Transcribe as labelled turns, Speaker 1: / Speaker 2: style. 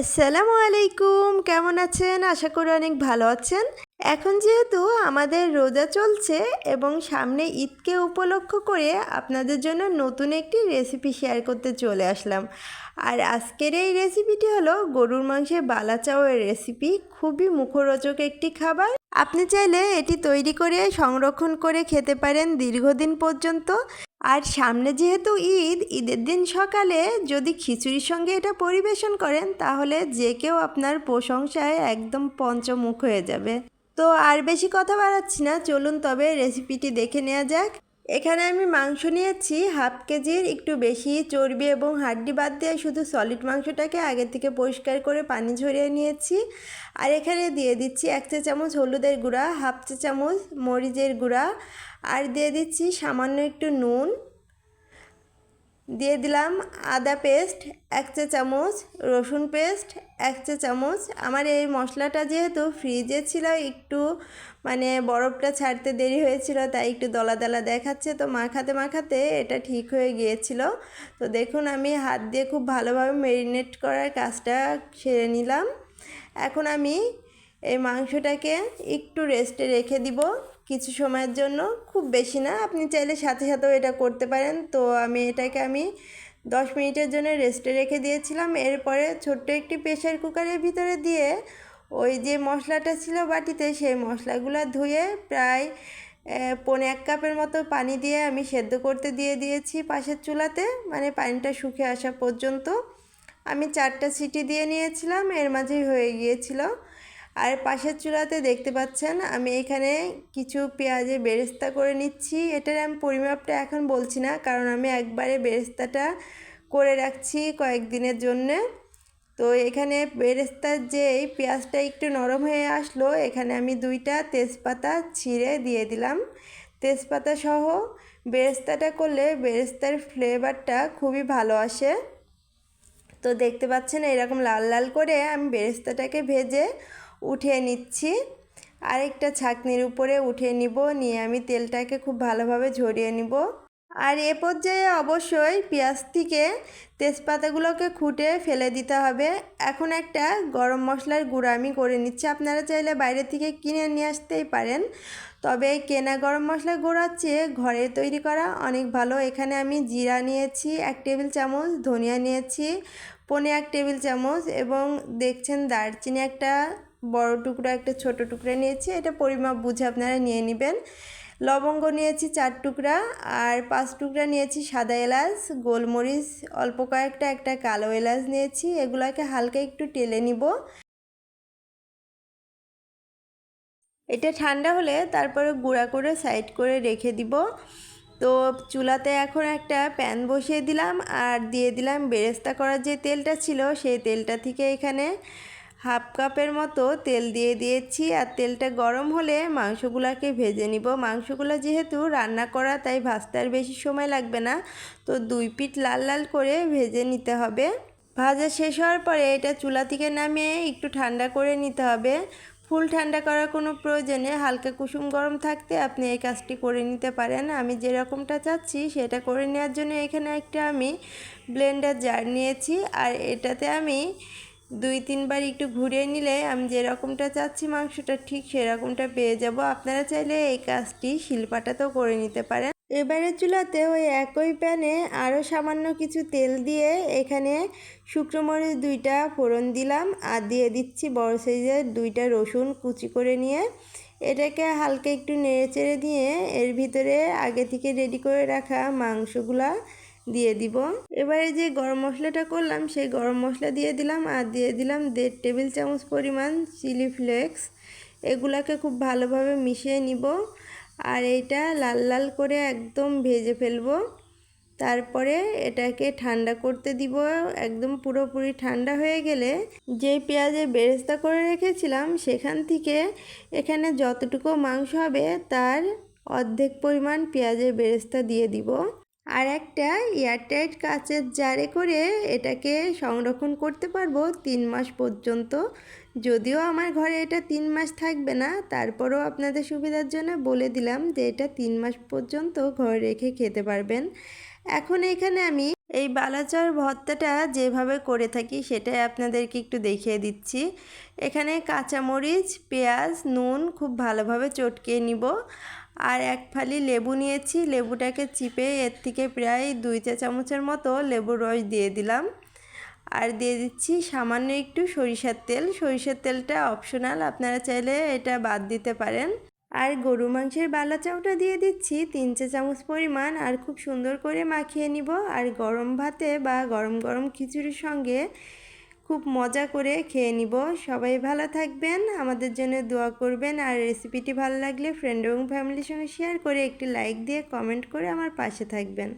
Speaker 1: আসসালামু আলাইকুম। কেমন আছেন? আশা করি অনেক ভালো আছেন। এখন যেহেতু আমাদের রোজা চলছে এবং সামনে ঈদকে উপলক্ষ করে আপনাদের জন্য নতুন একটি রেসিপি শেয়ার করতে চলে আসলাম। আর আজকের এই রেসিপিটি হলো গরুর মাংসের বালা চাউয়ের রেসিপি। খুবই মুখরোচক একটি খাবার। আপনি চাইলে এটি তৈরি করে সংরক্ষণ করে খেতে পারেন দীর্ঘদিন পর্যন্ত। আর সামনে যেহেতু ঈদ, ঈদের দিন সকালে যদি খিচুড়ির সঙ্গে এটা পরিবেশন করেন, তাহলে যে কেউ আপনার প্রশংসায় একদম পঞ্চমুখ হয়ে যাবে। তো আর বেশি কথা বাড়াচ্ছি না, চলুন তবে রেসিপিটি দেখে নেওয়া যাক। এখানে আমি মাংস নিয়েছি, হাফ কেজির, একটু বেশি চর্বি এবং হাড্ডি বাদ দিয়ে শুধু সলিড মাংসটাকে আগে থেকে পরিষ্কার করে পানি ঝরিয়ে নিয়েছি। আর এখানে দিয়ে দিচ্ছি এক চা চামচ হলুদের গুঁড়া, হাফ চা চামচ মরিচের গুঁড়া। আর দিয়ে দিচ্ছি সামান্য একটু নুন। দিয়ে দিলাম আদা পেস্ট, এক চা চামচ রসুন পেস্ট, এক চা চামচ। আমার এই মশলাটা যেহেতু ফ্রিজে ছিল, একটু মানে বরফটা ছাড়তে দেরি হয়েছিল, তাই একটু দলা দলা দেখাচ্ছে। তো মাখাতে মাখাতে এটা ঠিক হয়ে গিয়েছিল। তো দেখুন, আমি হাত দিয়ে খুব ভালোভাবে মেরিনেট করার কাজটা সেরে নিলাম। এখন আমি এই মাংসটাকে একটু রেস্টে রেখে দিব। কিছু সময়ের জন্য খুব বেশি না। আপনি চাইলে সাথে সাথেও এটা করতে পারেন। তো আমি এটাকে আমি দশ মিনিটের জন্য রেস্টে রেখে দিয়েছিলাম। এরপরে ছোট্ট একটি প্রেশার কুকারের ভিতরে দিয়ে ওই যে মশলাটা ছিল বাটিতে, সেই মশলাগুলো ধুয়ে প্রায় পনে এক কাপের মতো পানি দিয়ে আমি সেদ্ধ করতে দিয়ে দিয়েছি পাশের চুলাতে। মানে পানিটা শুকে আসা পর্যন্ত। আমি চারটা সিটি দিয়ে নিয়েছিলাম। এর মাঝেই হয়ে গিয়েছিল। আর পাশের চুলাতে দেখতে পাচ্ছেন, আমি এখানে কিছু পেঁয়াজের বেরেস্তা করে নিচ্ছি। এটার আমি পরিমাপটা এখন বলছি না, কারণ আমি একবারে বেরেস্তাটা করে রাখছি কয়েকদিনের জন্যে। তো এখানে বেরেস্তার যে এই পেঁয়াজটা একটু নরম হয়ে আসলো, এখানে আমি দুইটা তেজপাতা ছিঁড়ে দিয়ে দিলাম। তেজপাতা সহ বেরেস্তাটা করলে বেরেস্তার ফ্লেভারটা খুবই ভালো আসে। তো দেখতে পাচ্ছেন, এরকম লাল লাল করে আমি বেরেস্তাটাকে ভেজে উঠিয়ে নিচ্ছি। আরেকটা ছাকনির উপরে উঠিয়ে নিব, নিয়ে আমি তেলটাকে খুব ভালোভাবে ঝরিয়ে নিব। আর এ পর্যায়ে অবশ্যই পেঁয়াজ থেকে তেজপাতাগুলোকে খুঁটে ফেলে দিতে হবে। এখন একটা গরম মশলার গুঁড়ো আমি করে নিচ্ছি। আপনারা চাইলে বাইরে থেকে কিনে নিয়ে আসতেই পারেন। তবে কেনা গরম মশলা গুঁড়ার চেয়ে ঘরে তৈরি করা অনেক ভালো। এখানে আমি জিরা নিয়েছি, এক টেবিল চামচ, ধনিয়া নিয়েছি পনে এক টেবিল চামচ এবং দেখছেন দারচিনি একটা বড় টুকরো একটা ছোট টুকরা নিয়েছি। এটা পরিমাপ বুঝে আপনারা নিয়ে নেবেন। লবঙ্গ নিয়েছি চার টুকরা আর পাঁচ টুকরা নিয়েছি সাদা এলাচ, গোলমরিচ, অল্প কয়েকটা একটা কালো এলাচ নিয়েছি। এগুলোকে হালকা একটু টেলে নিব। এটা ঠান্ডা হলে তারপরে গুঁড়া করে সাইড করে রেখে দিব। তো চুলাতে এখন একটা প্যান বসিয়ে দিলাম আর দিয়ে দিলাম বেরেস্তা করার যে তেলটা ছিল সেই তেলটা থেকে এখানে হাফ কাপের মতো তেল দিয়ে দিয়েছি আর তেলটা গরম হলে মাংসগুলোকে ভেজে নিব। মাংসগুলো যেহেতু রান্না করা, তাই ভাজতে আর বেশি সময় লাগবে না। তো দুই পিঠ লাল লাল করে ভেজে নিতে হবে। ভাজা শেষ হওয়ার পরে এটা চুলা থেকে নামিয়ে একটু ঠান্ডা করে নিতে হবে। ফুল ঠান্ডা করার কোনো প্রয়োজনে হালকা কুসুম গরম থাকতে আপনি এই কাজটি করে নিতে পারেন। আমি যেরকমটা চাচ্ছি সেটা করে নেওয়ার জন্য এখানে একটা আমি ব্লেন্ডার জার নিয়েছি। আর এটাতে আমি দুই তিনবার একটু ঘুরিয়ে নিলে আমি যেরকমটা চাচ্ছি মাংসটা ঠিক সেরকমটা পেয়ে যাব। আপনারা চাইলে এই কাজটি শিলপাটাতেও করে নিতে পারেন। এবারে চুলাতে ওই একই প্যানে আরও সামান্য কিছু তেল দিয়ে এখানে শুকনো মরিচ দুইটা ফোড়ন দিলাম আর দিয়ে দিচ্ছি বড় সাইজের দুইটা রসুন কুচি করে নিয়ে। এটাকে হালকা একটু নেড়ে চেড়ে দিয়ে এর ভিতরে আগে থেকে রেডি করে রাখা মাংসগুলা দিয়ে দিব। এবারে যে গরম মশলাটা করলাম, সেই গরম মশলা দিয়ে দিলাম আর দিয়ে দিলাম দেড় টেবিল চামচ পরিমাণ চিলি ফ্লেক্স। এগুলাকে খুব ভালোভাবে মিশিয়ে নিব আর এইটা লাল লাল করে একদম ভেজে ফেলব। তারপরে এটাকে ঠান্ডা করতে দিব, একদম পুরোপুরি ঠান্ডা হয়ে গেলে যে পেঁয়াজের বেরেস্তা করে রেখেছিলাম সেখান থেকে এখানে যতটুকু মাংস হবে তার অর্ধেক পরিমাণ পেঁয়াজের বেরেস্তা দিয়ে দিব। আর একটা এয়ারটাইট কাচের জারে করে এটাকে সংরক্ষণ করতে পারব তিন মাস পর্যন্ত। যদিও আমার ঘরে এটা তিন মাস থাকবে না, তারপরেও আপনাদের সুবিধার জন্য বলে দিলাম যে এটা তিন মাস পর্যন্ত ঘরে রেখে খেতে পারবেন। এখন এখানে আমি এই বালাচার ভর্তাটা যেভাবে করে থাকি সেটাই আপনাদেরকে একটু দেখিয়ে দিচ্ছি। এখানে কাঁচামরিচ, পেঁয়াজ, নুন খুব ভালোভাবে চটকে নিব। আর এক ফালি লেবু নিয়েছি। লেবুটাকে চিপে এর থেকে প্রায় দুই চা চামচের মতো লেবুর রস দিয়ে দিলাম। আর দিয়ে দিচ্ছি সামান্য একটু সরিষার তেল। সরিষার তেলটা অপশনাল আপনারা চাইলে এটা বাদ দিতে পারেন। আর গরু মাংসের বালা চাউটা দিয়ে দিচ্ছি, তিন চা চামচ পরিমাণ। আর খুব সুন্দর করে মাখিয়ে নিব। আর গরম ভাতে বা গরম গরম খিচুড়ির সঙ্গে খুব মজা করে খেয়ে নিব। সবাই ভালো থাকবেন, আমাদের জন্য দোয়া করবেন। আর রেসিপিটি ভালো লাগলে ফ্রেন্ড এবং ফ্যামিলির সঙ্গে শেয়ার করে একটি লাইক দিয়ে কমেন্ট করে আমার পাশে থাকবেন।